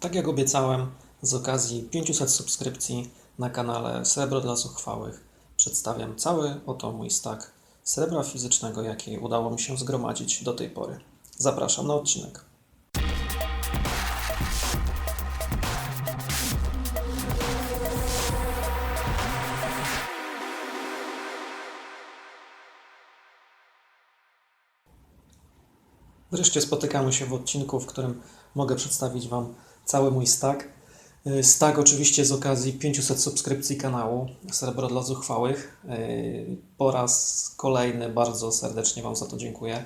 Tak jak obiecałem, z okazji 500 subskrypcji na kanale Srebro dla Zuchwałych przedstawiam cały oto mój stack srebra fizycznego, jaki udało mi się zgromadzić do tej pory. Zapraszam na odcinek. Wreszcie spotykamy się w odcinku, w którym mogę przedstawić Wam cały mój stack. Y, Stack oczywiście z okazji 500 subskrypcji kanału Srebro dla Zuchwałych. Y, Po raz kolejny bardzo serdecznie Wam za to dziękuję.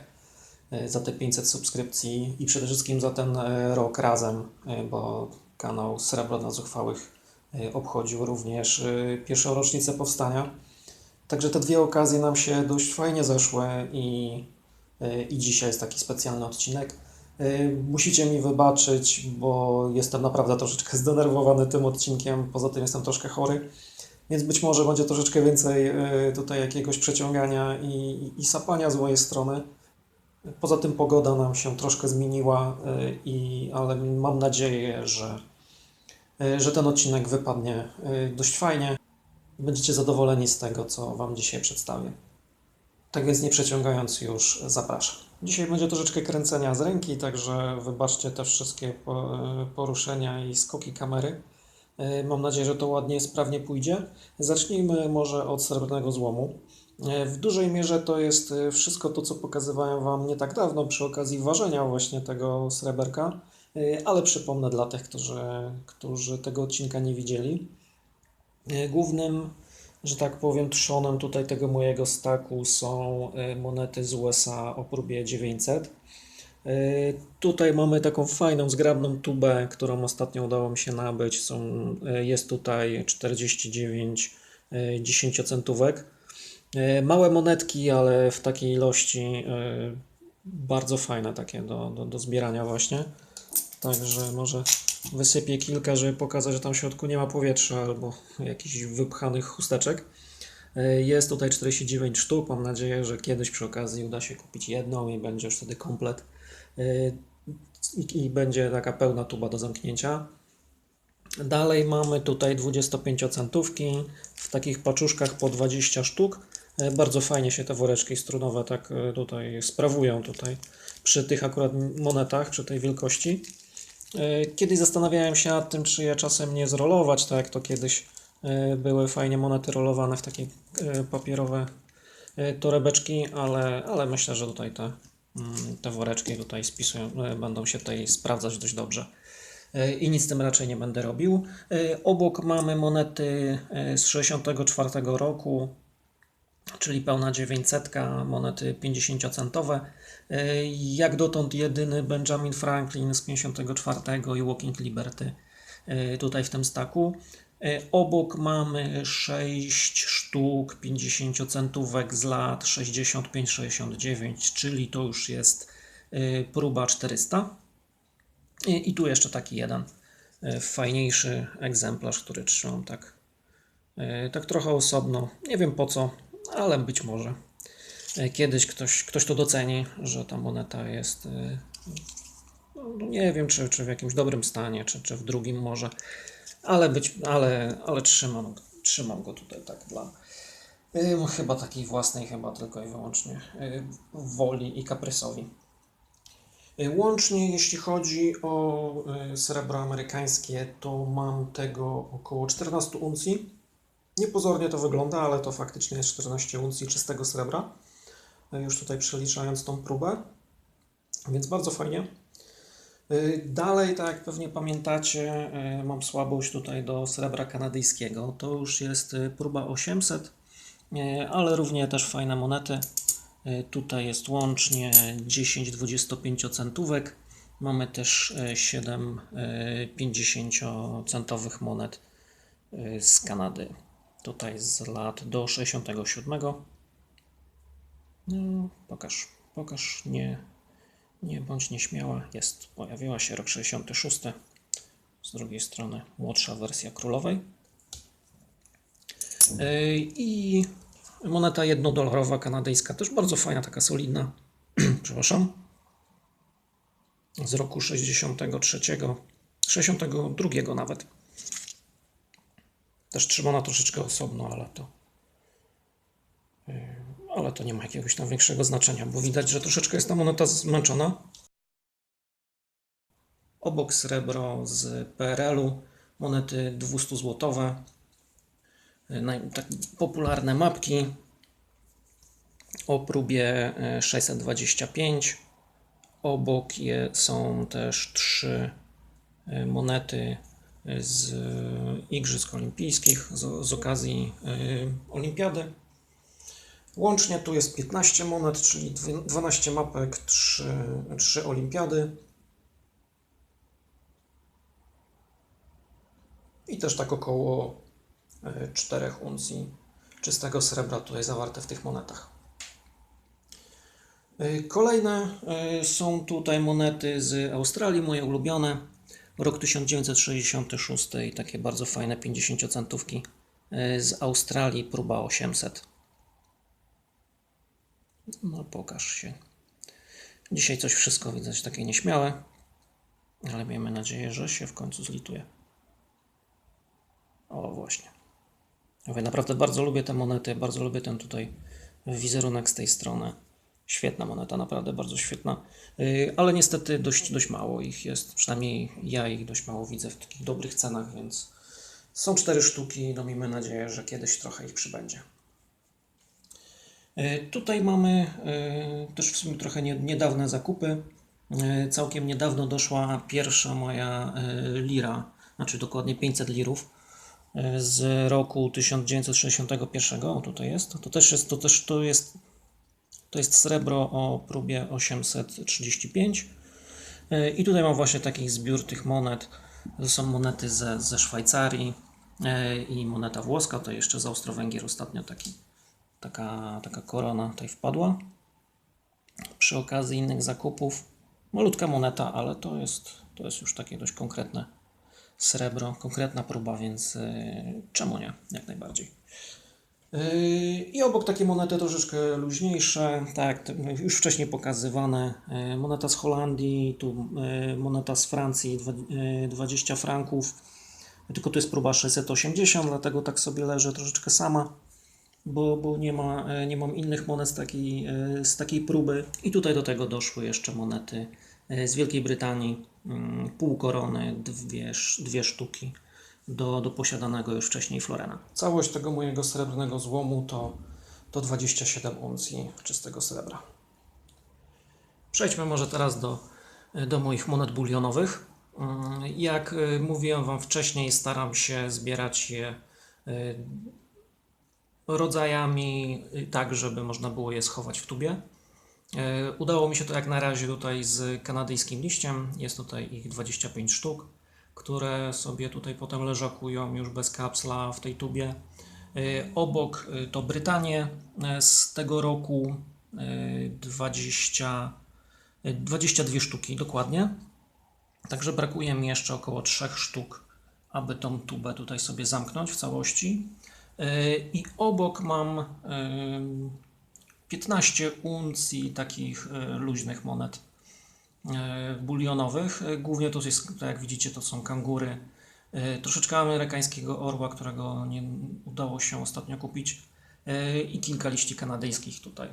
y, Za te 500 subskrypcji i przede wszystkim za ten rok razem, bo kanał Srebro dla Zuchwałych obchodził również pierwszą rocznicę powstania. Także te dwie okazje nam się dość fajnie zeszły i i dzisiaj jest taki specjalny odcinek. Y, Musicie mi wybaczyć, bo jestem naprawdę troszeczkę zdenerwowany tym odcinkiem. Poza tym jestem troszkę chory, więc być może będzie troszeczkę więcej y, tutaj jakiegoś przeciągania i, i, sapania z mojej strony. Poza tym pogoda nam się troszkę zmieniła, y, i, ale mam nadzieję, że, że ten odcinek wypadnie dość fajnie. Będziecie zadowoleni z tego, co Wam dzisiaj przedstawię. Tak więc nie przeciągając już, zapraszam. Dzisiaj będzie troszeczkę kręcenia z ręki, także wybaczcie te wszystkie po- poruszenia i skoki kamery. E, Mam nadzieję, że to ładnie, sprawnie pójdzie. Zacznijmy może od srebrnego złomu. E, W dużej mierze to jest e, wszystko to, co pokazywałem Wam nie tak dawno przy okazji ważenia właśnie tego sreberka, E, ale przypomnę dla tych, którzy, którzy tego odcinka nie widzieli. E, Głównym że tak powiem, trzonem tutaj tego mojego staku są y, monety z USA o próbie 900. Y, Tutaj mamy taką fajną, zgrabną tubę, którą ostatnio udało mi się nabyć. Są, y, jest tutaj 49 y, 10-centówek. Y, Małe monetki, ale w takiej ilości bardzo fajne takie do, do, do zbierania właśnie. Także może wysypię kilka, żeby pokazać, że tam w środku nie ma powietrza albo jakichś wypchanych chusteczek. Y, Jest tutaj 49 sztuk. Mam nadzieję, że kiedyś przy okazji uda się kupić jedną i będzie już wtedy komplet. Y, I, i będzie taka pełna tuba do zamknięcia. Dalej mamy tutaj 25-centówki w takich paczuszkach po 20 sztuk. E, Bardzo fajnie się te woreczki strunowe tak e, tutaj sprawują tutaj przy tych akurat monetach, przy tej wielkości. E, Kiedyś zastanawiałem się nad tym, czy je czasem nie zrolować, tak jak to kiedyś e, były fajnie monety rolowane w takie e, papierowe torebeczki, ale, ale myślę, że tutaj te, mm, te woreczki tutaj spisują, będą się tutaj sprawdzać dość dobrze. I nic z tym raczej nie będę robił. Obok mamy monety z 64 roku, czyli pełna 900, monety 50-centowe. E, Jak dotąd jedyny Benjamin Franklin z 54 i Walking Liberty e, tutaj w tym staku. E, Obok mamy 6 sztuk 50-centówek z lat 65-69, czyli to już jest próba 400. I, tu jeszcze taki jeden fajniejszy egzemplarz, który trzymam tak, tak trochę osobno. Nie wiem po co, ale być może e, kiedyś ktoś, ktoś to doceni, że ta moneta jest. e, No, nie wiem, czy, czy w jakimś dobrym stanie, czy, czy w drugim może, ale, być, ale, ale trzymam, trzymam go tutaj tak dla. e, Chyba takiej własnej, chyba tylko i wyłącznie e, woli i kaprysowi. Y, Łącznie, jeśli chodzi o srebro amerykańskie, to mam tego około 14 uncji. Niepozornie to wygląda, ale to faktycznie jest 14 uncji czystego srebra. Y, Już tutaj przeliczając tą próbę. Więc bardzo fajnie. Y, Dalej, tak jak pewnie pamiętacie, y, mam słabość tutaj do srebra kanadyjskiego. To już jest próba 800, y, ale równie też fajne monety. Tutaj jest łącznie 10 25 centówek. Mamy też y, 7 y, 50 centowych monet z Kanady. Tutaj z lat do 67. No, pokaż, pokaż, nie, nie bądź nieśmiała. Jest, pojawiła się rok 66. Z drugiej strony młodsza wersja królowej. I moneta jednodolarowa kanadyjska, też bardzo fajna, taka solidna. Przepraszam. Z roku 63, 62 nawet. Też trzymana troszeczkę osobno, ale to. yy, Ale to nie ma jakiegoś tam większego znaczenia, bo widać, że troszeczkę jest ta moneta zmęczona. Obok srebro z PRL-u, monety 200 złotowe, yy, naj- tak popularne mapki o próbie yy, 625. Obok je są też trzy monety z Igrzysk Olimpijskich z, z okazji y, Olimpiady. Łącznie tu jest 15 monet, czyli dwie- 12 mapek, 3, 3 olimpiady. I też tak około 4 uncji czystego srebra tutaj zawarte w tych monetach. Y, Kolejne są tutaj monety z Australii, moje ulubione. Rok 1966, takie bardzo fajne 50 centówki y, z Australii, próba 800. No pokaż się. Dzisiaj coś wszystko widać takie nieśmiałe, ale miejmy nadzieję, że się w końcu zlituje. O właśnie. Mówię, naprawdę bardzo lubię te monety, bardzo lubię ten tutaj wizerunek z tej strony. Świetna moneta, naprawdę bardzo świetna. Yy, Ale niestety dość, dość mało ich jest. Przynajmniej ja ich dość mało widzę w takich dobrych cenach, więc są cztery sztuki. No miejmy nadzieję, że kiedyś trochę ich przybędzie. Yy, Tutaj mamy yy, też w sumie trochę nie- niedawne zakupy. Całkiem niedawno doszła pierwsza moja lira, znaczy dokładnie 500 lirów z roku 1961. O, tutaj jest. To też jest, to też to jest to jest srebro o próbie 835. Yy, I tutaj mam właśnie taki zbiór tych monet. To są monety ze, ze Szwajcarii yy, i moneta włoska. To jeszcze z Austro-Węgier ostatnio taki, taka, taka korona tutaj wpadła. Przy okazji innych zakupów. Malutka moneta, ale to jest, to jest już takie dość konkretne srebro, konkretna próba, więc yy, czemu nie? Jak najbardziej. Yy, I obok takie monety troszeczkę luźniejsze, tak, już wcześniej pokazywane. Yy, Moneta z Holandii, tu yy, moneta z Francji, dwa- yy, 20 franków. Tylko to jest próba 680, dlatego tak sobie leży troszeczkę sama, bo, bo nie, ma, nie mam innych monet z takiej, z takiej próby. I tutaj do tego doszły jeszcze monety z Wielkiej Brytanii, pół korony, dwie, dwie sztuki do, do posiadanego już wcześniej Florena. Całość tego mojego srebrnego złomu to, to 27 uncji czystego srebra. Przejdźmy może teraz do, do moich monet bulionowych. Mm, Jak y, mówiłem Wam wcześniej, staram się zbierać je y, rodzajami y, tak, żeby można było je schować w tubie. Udało mi się to jak na razie tutaj z kanadyjskim liściem. Jest tutaj ich 25 sztuk, które sobie tutaj potem leżakują już bez kapsla w tej tubie. Y, Obok y, to Brytanie y, z tego roku y, 20, y, 22 sztuki dokładnie. Także brakuje mi jeszcze około 3 sztuk, aby tą tubę tutaj sobie zamknąć w całości. I obok mam y, 15 uncji takich luźnych monet bulionowych. Y, Głównie to jest, tak jak widzicie, to są kangury. Y, Troszeczkę amerykańskiego orła, którego nie udało się ostatnio kupić. I kilka liści kanadyjskich tutaj.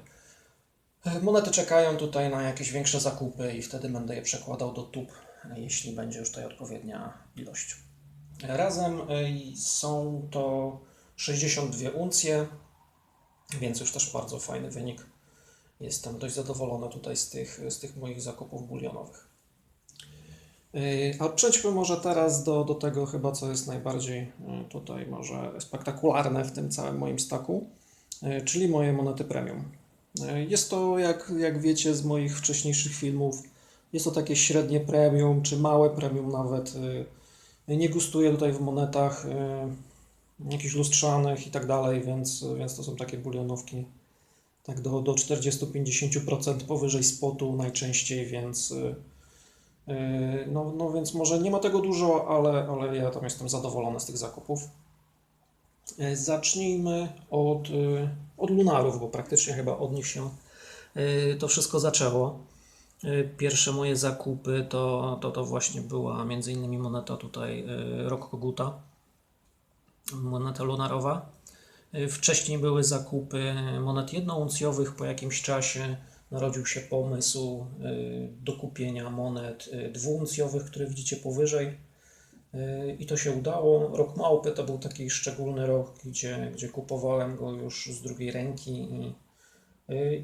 Monety czekają tutaj na jakieś większe zakupy i wtedy będę je przekładał do tub, jeśli będzie już tutaj odpowiednia ilość. Razem są to 62 uncje, więc już też bardzo fajny wynik. Jestem dość zadowolony tutaj z tych, z tych moich zakupów bulionowych. Yy, A przejdźmy może teraz do, do tego chyba, co jest najbardziej yy, tutaj może spektakularne w tym całym moim staku, yy, czyli moje monety premium. Jest to, jak, jak wiecie z moich wcześniejszych filmów, jest to takie średnie premium, czy małe premium nawet. Nie gustuję tutaj w monetach jakichś lustrzanych i tak dalej, więc, więc to są takie bulionówki tak do, do 40-50% powyżej spotu najczęściej, więc yy, no, no więc może nie ma tego dużo, ale, ale ja tam jestem zadowolony z tych zakupów. Yy, Zacznijmy od, yy, od lunarów, bo praktycznie chyba od nich się yy, to wszystko zaczęło. Y, Pierwsze moje zakupy to, to, to właśnie była między innymi moneta tutaj y, Rok Koguta, moneta lunarowa. Y, Wcześniej były zakupy monet jednouncjowych. Po jakimś czasie narodził się pomysł y, do kupienia monet y, dwuuncjowych, które widzicie powyżej. I to się udało. Rok Małpy to był taki szczególny rok, gdzie, gdzie kupowałem go już z drugiej ręki i,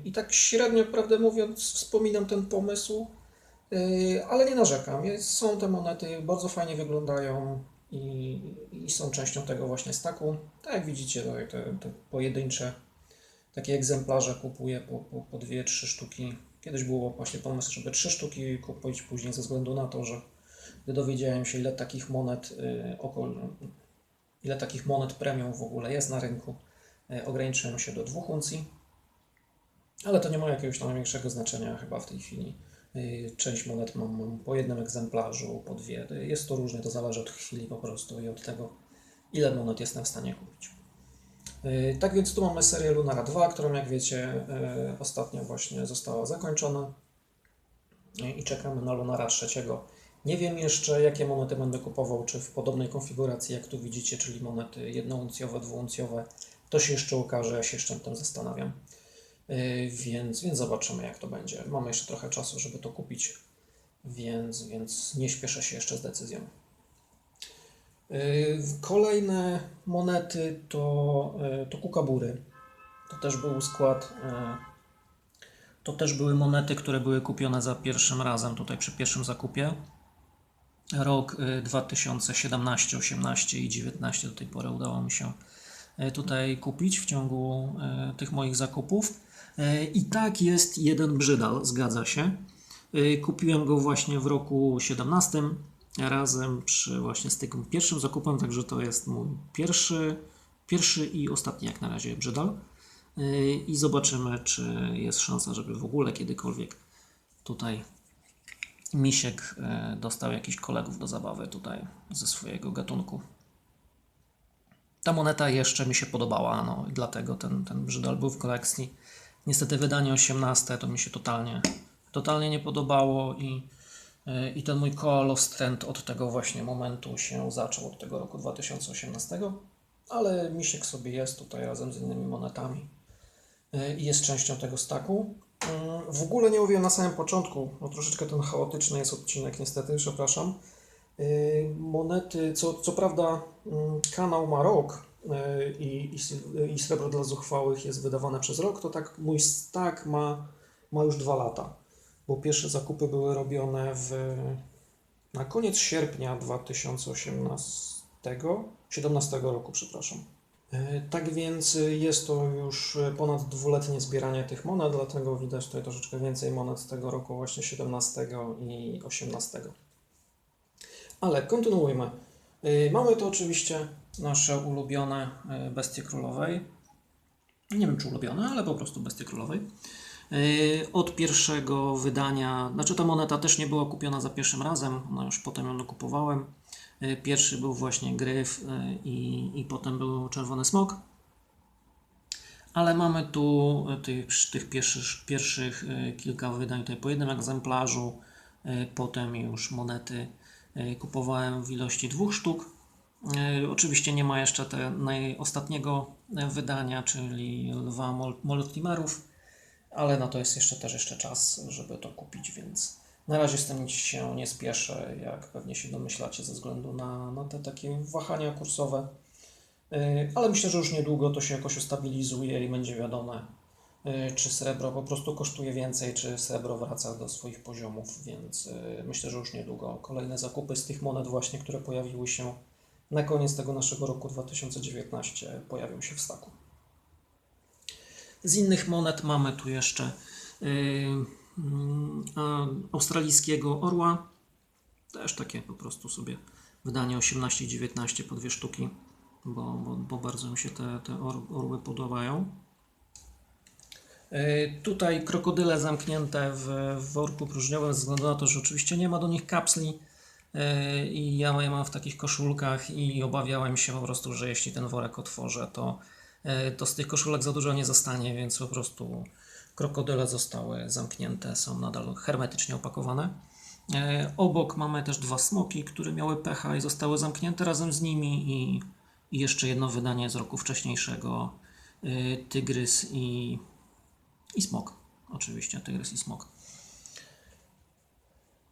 i tak średnio, prawdę mówiąc, wspominam ten pomysł, ale nie narzekam. Są te monety, bardzo fajnie wyglądają i, i są częścią tego właśnie staku. Tak jak widzicie, tutaj te, te pojedyncze takie egzemplarze kupuję po, po, po dwie, trzy sztuki. Kiedyś było właśnie pomysł, żeby trzy sztuki kupić później ze względu na to, że gdy dowiedziałem się, ile takich monet, y, okol, ile takich monet premium w ogóle jest na rynku, y, ograniczyłem się do dwóch uncji, ale to nie ma jakiegoś tam większego znaczenia chyba w tej chwili. Y, Część monet mam, po jednym egzemplarzu, po dwie. Jest to różne, to zależy od chwili po prostu i od tego, ile monet jestem w stanie kupić. Y, Tak więc tu mamy serię Lunara 2, którą jak wiecie y, ostatnio właśnie została zakończona i czekamy na Lunara 3. Nie wiem jeszcze jakie monety będę kupował, czy w podobnej konfiguracji jak tu widzicie, czyli monety jednouncjowe, dwuuncjowe. To się jeszcze okaże, ja się jeszcze tym zastanawiam. Y, Więc, więc zobaczymy jak to będzie. Mamy jeszcze trochę czasu, żeby to kupić, więc, więc nie śpieszę się jeszcze z decyzją. Y, Kolejne monety to, y, to kukabury. To też był skład. To też były monety, które były kupione za pierwszym razem, tutaj przy pierwszym zakupie. Rok y, 2017, 18 i 19 do tej pory udało mi się tutaj kupić w ciągu tych moich zakupów. Y, I tak jest jeden brzydal, zgadza się. Y, Kupiłem go właśnie w roku 17 razem przy właśnie z tym pierwszym zakupem, także to jest mój pierwszy, pierwszy i ostatni jak na razie brzydal. Y, I zobaczymy, czy jest szansa, żeby w ogóle kiedykolwiek tutaj Misiek dostał jakichś kolegów do zabawy tutaj ze swojego gatunku. Ta moneta jeszcze mi się podobała, no dlatego ten, ten brzydal był w kolekcji. Niestety wydanie 18 to mi się totalnie, totalnie nie podobało i, y, i ten mój Call of Strength od tego właśnie momentu się zaczął, od tego roku 2018. Ale Misiek sobie jest tutaj razem z innymi monetami y, i jest częścią tego staku. Y, W ogóle nie mówiłem na samym początku, bo troszeczkę ten chaotyczny jest odcinek niestety, przepraszam. Y, Monety, co, co prawda mm, kanał ma rok i, i, i Srebro dla Zuchwałych jest wydawane przez rok, to tak mój stack ma, ma już dwa lata, bo pierwsze zakupy były robione w, na koniec sierpnia 2018, 17 roku, przepraszam. E, Tak więc jest to już ponad dwuletnie zbieranie tych monet, dlatego widać tutaj troszeczkę więcej monet z tego roku właśnie 17 i 18. Ale kontynuujmy. Y, Mamy tu oczywiście nasze ulubione y, bestie królowej. Nie wiem czy ulubione, ale po prostu bestie królowej. Y, Od pierwszego wydania, znaczy ta moneta też nie była kupiona za pierwszym razem, no już potem ją kupowałem. Y, Pierwszy był właśnie gryf i, i potem był czerwony smok. Ale mamy tu tych, tych pierwszych, pierwszych kilka wydań tutaj po jednym egzemplarzu, potem już monety kupowałem w ilości dwóch sztuk. Y, Oczywiście nie ma jeszcze te najostatniego wydania, czyli lwa Mol- Moltimerów, ale na to jest jeszcze też jeszcze czas, żeby to kupić, więc na razie z tym się nie spieszę, jak pewnie się domyślacie, ze względu na, na te takie wahania kursowe. Yy, Ale myślę, że już niedługo to się jakoś ustabilizuje i będzie wiadome, yy, czy srebro po prostu kosztuje więcej, czy srebro wraca do swoich poziomów, więc myślę, że już niedługo kolejne zakupy z tych monet właśnie, które pojawiły się na koniec tego naszego roku 2019 pojawią się w staku. Z innych monet mamy tu jeszcze yy, a, australijskiego orła. Też takie po prostu sobie wydanie 18 i 19 po dwie sztuki, bo, bo, bo bardzo mi się te, te or, orły podobają. Yy, Tutaj krokodyle zamknięte w, w worku próżniowym, ze względu na to, że oczywiście nie ma do nich kapsli. Yy, I ja je mam w takich koszulkach i obawiałem się po prostu, że jeśli ten worek otworzę, to, yy, to z tych koszulek za dużo nie zostanie, więc po prostu Krokodyle zostały zamknięte, są nadal hermetycznie opakowane. E, Obok mamy też dwa smoki, które miały pecha i zostały zamknięte razem z nimi i, i jeszcze jedno wydanie z roku wcześniejszego e, Tygrys i, i Smok. Oczywiście Tygrys i Smok.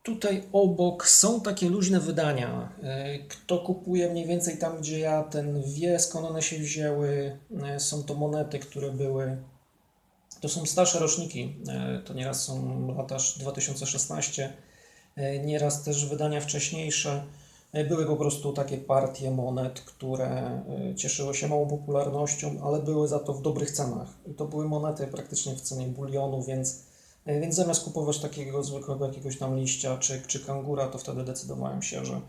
Tutaj obok są takie luźne wydania. E, Kto kupuje mniej więcej tam, gdzie ja, ten wie skąd one się wzięły. E, Są to monety, które były. To są starsze roczniki. E, To nieraz są lata 2016, e, nieraz też wydania wcześniejsze. Były po prostu takie partie monet, które cieszyły się małą popularnością, ale były za to w dobrych cenach. I to były monety praktycznie w cenie bulionu, więc Więc zamiast kupować takiego zwykłego jakiegoś tam liścia czy, czy kangura, to wtedy decydowałem się, że,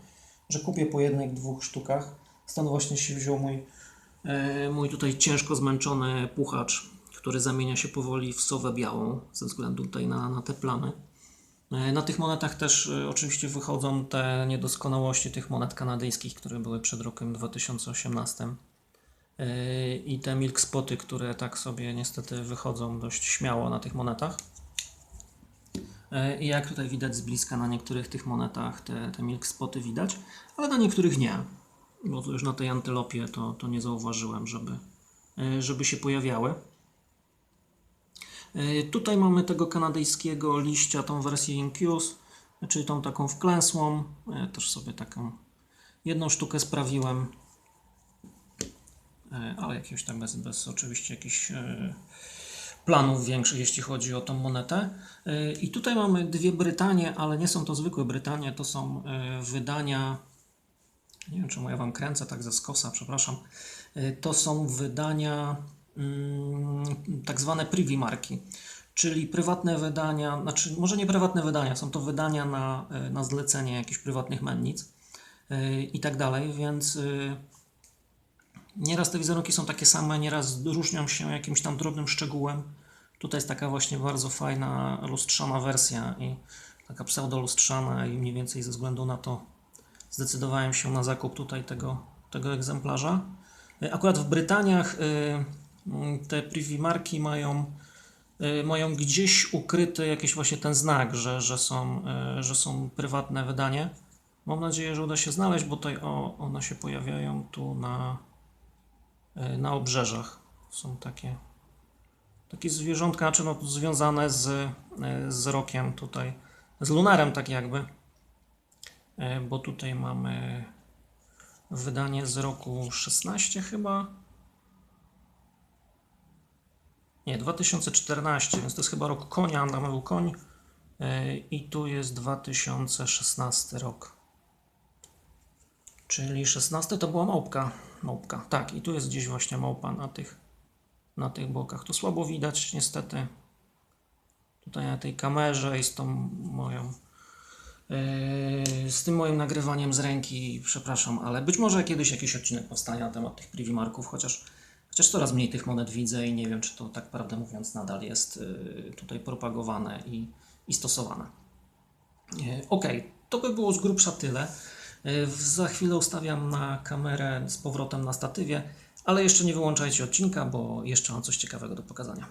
że kupię po jednej, dwóch sztukach. Stąd właśnie się wziął mój, e, mój tutaj ciężko zmęczony puchacz, który zamienia się powoli w sowę białą ze względu tutaj na, na te plamy. E, Na tych monetach też e, oczywiście wychodzą te niedoskonałości tych monet kanadyjskich, które były przed rokiem 2018. E, I te milk spoty, które tak sobie niestety wychodzą dość śmiało na tych monetach. E, I jak tutaj widać z bliska na niektórych tych monetach te, te milk spoty widać, ale na niektórych nie. Bo już na tej antylopie to, to nie zauważyłem, żeby, e, żeby się pojawiały. E, Tutaj mamy tego kanadyjskiego liścia, tą wersję Incuse, czyli tą taką wklęsłą. Też sobie taką jedną sztukę sprawiłem, ale jakiegoś tak bez, bez oczywiście jakichś planów większych, jeśli chodzi o tą monetę. E, I tutaj mamy dwie Brytanie, ale nie są to zwykłe Brytanie, to są e, wydania. Nie wiem, czemu ja Wam kręcę tak ze skosa, przepraszam. E, To są wydania mm, tak zwane privy marki, czyli prywatne wydania, znaczy może nie prywatne wydania, są to wydania na, na zlecenie jakichś prywatnych mennic i tak dalej, więc Nieraz te wizerunki są takie same, nieraz różnią się jakimś tam drobnym szczegółem. Tutaj jest taka właśnie bardzo fajna lustrzana wersja i taka pseudo-lustrzana i mniej więcej ze względu na to zdecydowałem się na zakup tutaj tego, tego egzemplarza. Y, Akurat w Brytaniach mm, te privy marki mają, y, mają gdzieś ukryty jakiś właśnie ten znak, że, że, są, że są prywatne wydanie. Mam nadzieję, że uda się znaleźć, bo tutaj o, one się pojawiają tu na, na obrzeżach. Są takie, takie zwierzątka, znaczy no, związane z, y, z rokiem tutaj, z lunarem tak jakby. Y, Bo tutaj mamy wydanie z roku 16 chyba. Nie, 2014, więc to jest chyba rok konia, tam był koń. Y, I tu jest 2016 rok. Czyli 16 to była małpka. Małpka, tak, i tu jest gdzieś właśnie małpa na tych, na tych bokach. To słabo widać niestety. Tutaj na tej kamerze i z tą moją Yy, z tym moim nagrywaniem z ręki, przepraszam, ale być może kiedyś jakiś odcinek powstanie na temat tych privy marków, chociaż, chociaż coraz mniej tych monet widzę i nie wiem, czy to tak prawdę mówiąc nadal jest yy, tutaj propagowane i, i stosowane. Yy, Ok, to by było z grubsza tyle. Za chwilę ustawiam na kamerę z powrotem na statywie, ale jeszcze nie wyłączajcie odcinka, bo jeszcze mam coś ciekawego do pokazania.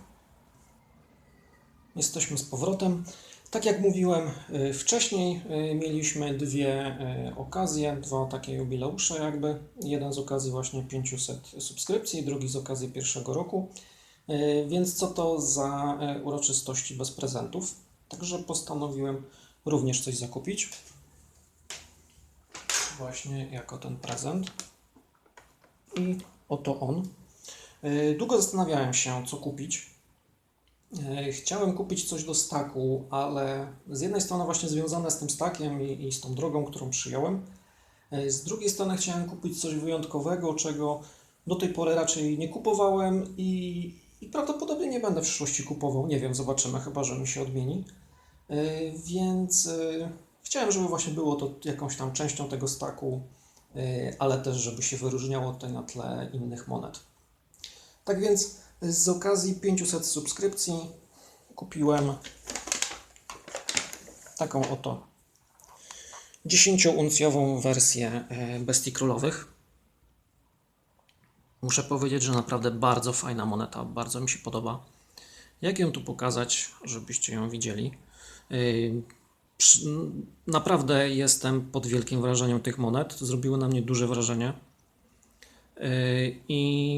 Jesteśmy z powrotem. Tak jak mówiłem y, wcześniej, y, mieliśmy dwie y, okazje, dwa takie jubileusze jakby. Jeden z okazji właśnie 500 subskrypcji, drugi z okazji pierwszego roku. Więc co to za uroczystości bez prezentów? Także postanowiłem również coś zakupić. Właśnie jako ten prezent. I oto on. Y, Długo zastanawiałem się, co kupić. E, Chciałem kupić coś do staku, ale z jednej strony właśnie związane z tym stakiem i, i z tą drogą, którą przyjąłem. E, Z drugiej strony chciałem kupić coś wyjątkowego, czego do tej pory raczej nie kupowałem i, i prawdopodobnie nie będę w przyszłości kupował. Nie wiem, zobaczymy, chyba że mi się odmieni. E, Więc e, chciałem, żeby właśnie było to jakąś tam częścią tego staku, e, ale też żeby się wyróżniało tutaj na tle innych monet. Tak więc z okazji 500 subskrypcji kupiłem taką oto 10-uncjową wersję e, Bestii Królowych. Muszę powiedzieć, że naprawdę bardzo fajna moneta, bardzo mi się podoba. Jak ją tu pokazać, żebyście ją widzieli? Naprawdę jestem pod wielkim wrażeniem tych monet. Zrobiły na mnie duże wrażenie. Yy, I,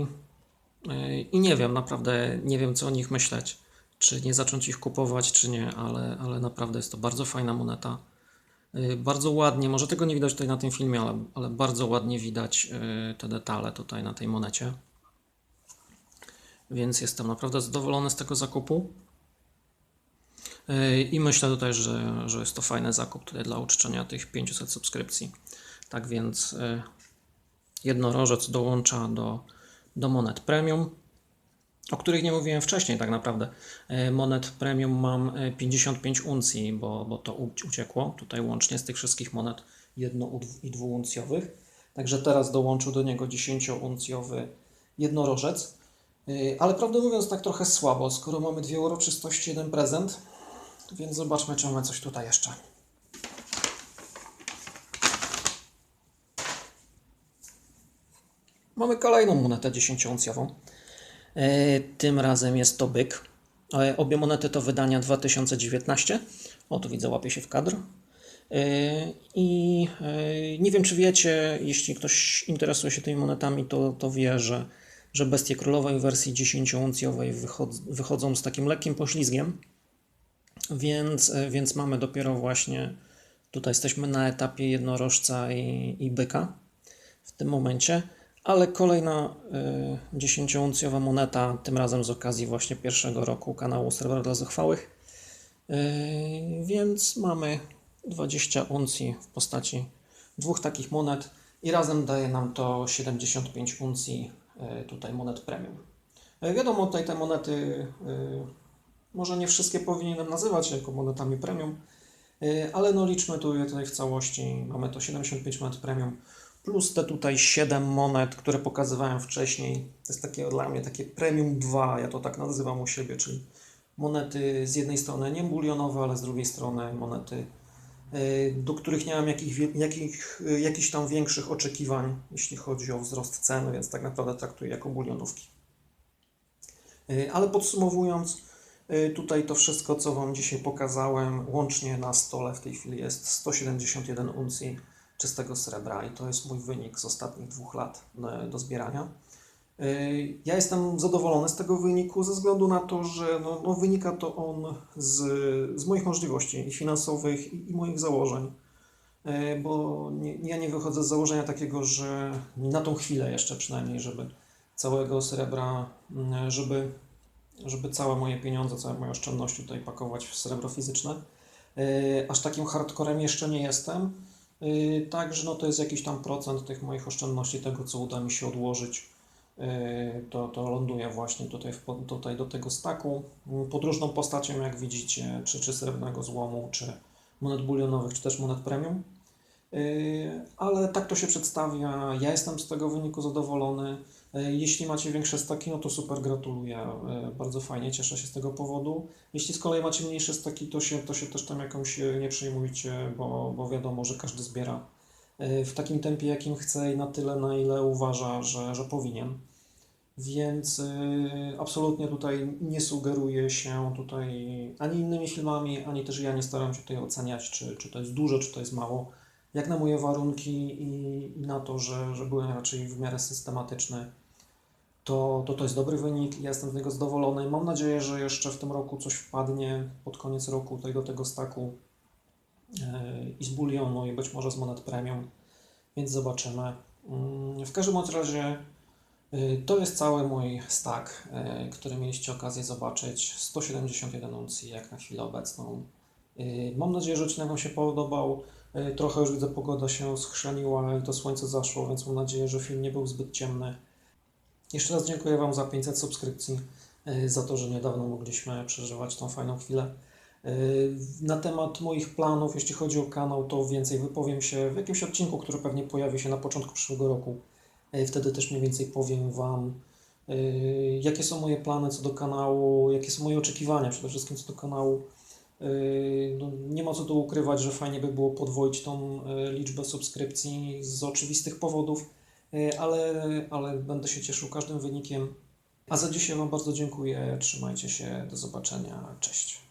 yy, I nie wiem, naprawdę nie wiem, co o nich myśleć. Czy nie zacząć ich kupować, czy nie, ale, ale naprawdę jest to bardzo fajna moneta. Yy, Bardzo ładnie, może tego nie widać tutaj na tym filmie, ale, ale bardzo ładnie widać te detale tutaj na tej monecie. Więc jestem naprawdę zadowolony z tego zakupu. Yy, I myślę tutaj, że, że jest to fajny zakup tutaj dla uczczenia tych 500 subskrypcji. Tak więc yy, jednorożec dołącza do, do monet premium, o których nie mówiłem wcześniej tak naprawdę. Yy, Monet premium mam yy, 55 uncji, bo, bo to uciekło tutaj łącznie z tych wszystkich monet jedno i dwuuncjowych. Także teraz dołączył do niego 10-uncjowy jednorożec. Ale prawdę mówiąc, tak trochę słabo, skoro mamy dwie uroczystości, jeden prezent. Więc zobaczmy, czy mamy coś tutaj jeszcze. Mamy kolejną monetę 10-uncjową. E, Tym razem jest to byk. E, Obie monety to wydania 2019. O, tu widzę, łapie się w kadr. E, I nie wiem, czy wiecie, jeśli ktoś interesuje się tymi monetami, to, to wie, że, że bestie królowej w wersji 10-uncjowej wychod- wychodzą z takim lekkim poślizgiem. Więc, e, więc mamy dopiero właśnie, tutaj jesteśmy na etapie jednorożca i, i byka w tym momencie, ale kolejna y, 10-uncjowa moneta, tym razem z okazji właśnie pierwszego roku kanału Srebra dla Zuchwałych. Y, więc mamy 20 uncji w postaci dwóch takich monet i razem daje nam to 75 uncji y, tutaj monet premium. Wiadomo, tutaj te monety y, może nie wszystkie powinienem nazywać jako monetami premium, y, ale no liczmy tu je tutaj w całości. Mamy to 75 monet premium, plus te tutaj 7 monet, które pokazywałem wcześniej. To jest takie dla mnie takie premium 2, ja to tak nazywam u siebie, czyli monety z jednej strony nie bulionowe, ale z drugiej strony monety, y, do których nie mam jakich, jakich, y, jakichś tam większych oczekiwań, jeśli chodzi o wzrost cen, więc tak naprawdę traktuję jako bulionówki. Ale podsumowując, tutaj to wszystko, co Wam dzisiaj pokazałem, łącznie na stole w tej chwili jest 171 uncji czystego srebra i to jest mój wynik z ostatnich dwóch lat e, do zbierania. Y, Ja jestem zadowolony z tego wyniku ze względu na to, że no, no wynika to on z, z moich możliwości i finansowych i, i moich założeń. Bo nie, ja nie wychodzę z założenia takiego, że na tą chwilę jeszcze przynajmniej, żeby całego srebra, żeby żeby całe moje pieniądze, całe moje oszczędności tutaj pakować w srebro fizyczne. Yy, Aż takim hardcorem jeszcze nie jestem. Yy, Także no to jest jakiś tam procent tych moich oszczędności, tego co uda mi się odłożyć. Yy, To, to ląduje właśnie tutaj, w, tutaj do tego staku. Pod różną postacią, jak widzicie, czy, czy srebrnego złomu, czy monet bulionowych, czy też monet premium. Ale tak to się przedstawia. Ja jestem z tego wyniku zadowolony. Yy, Jeśli macie większe staki, no to super, gratuluję. Yy, Bardzo fajnie, cieszę się z tego powodu. Jeśli z kolei macie mniejsze staki, to się, to się też tam jakąś yy, nie przejmujcie, bo, bo wiadomo, że każdy zbiera w takim tempie, jakim chce i na tyle, na ile uważa, że, że powinien. Więc absolutnie tutaj nie sugeruję się tutaj ani innymi filmami, ani też ja nie staram się tutaj oceniać, czy, czy to jest dużo, czy to jest mało. Jak na moje warunki i na to, że, że byłem raczej w miarę systematyczny, to, to to jest dobry wynik ja jestem z niego zadowolony. Mam nadzieję, że jeszcze w tym roku coś wpadnie pod koniec roku do tego staku yy, i z bulionu i być może z monet premium, więc zobaczymy. Mm, W każdym bądź razie yy, to jest cały mój stack, yy, który mieliście okazję zobaczyć. 171 uncji jak na chwilę obecną. Mam nadzieję, że odcinek Wam się podobał. Trochę już widzę, pogoda się schrzeniła i to słońce zaszło, więc mam nadzieję, że film nie był zbyt ciemny. Jeszcze raz dziękuję Wam za 500 subskrypcji, yy, za to, że niedawno mogliśmy przeżywać tą fajną chwilę. Yy, Na temat moich planów, jeśli chodzi o kanał, to więcej wypowiem się w jakimś odcinku, który pewnie pojawi się na początku przyszłego roku. Yy, Wtedy też mniej więcej powiem Wam, jakie są moje plany co do kanału, jakie są moje oczekiwania przede wszystkim co do kanału. No, nie ma co tu ukrywać, że fajnie by było podwoić tą liczbę subskrypcji z oczywistych powodów, ale, ale będę się cieszył każdym wynikiem. A za dzisiaj Wam bardzo dziękuję. Trzymajcie się. Do zobaczenia. Cześć.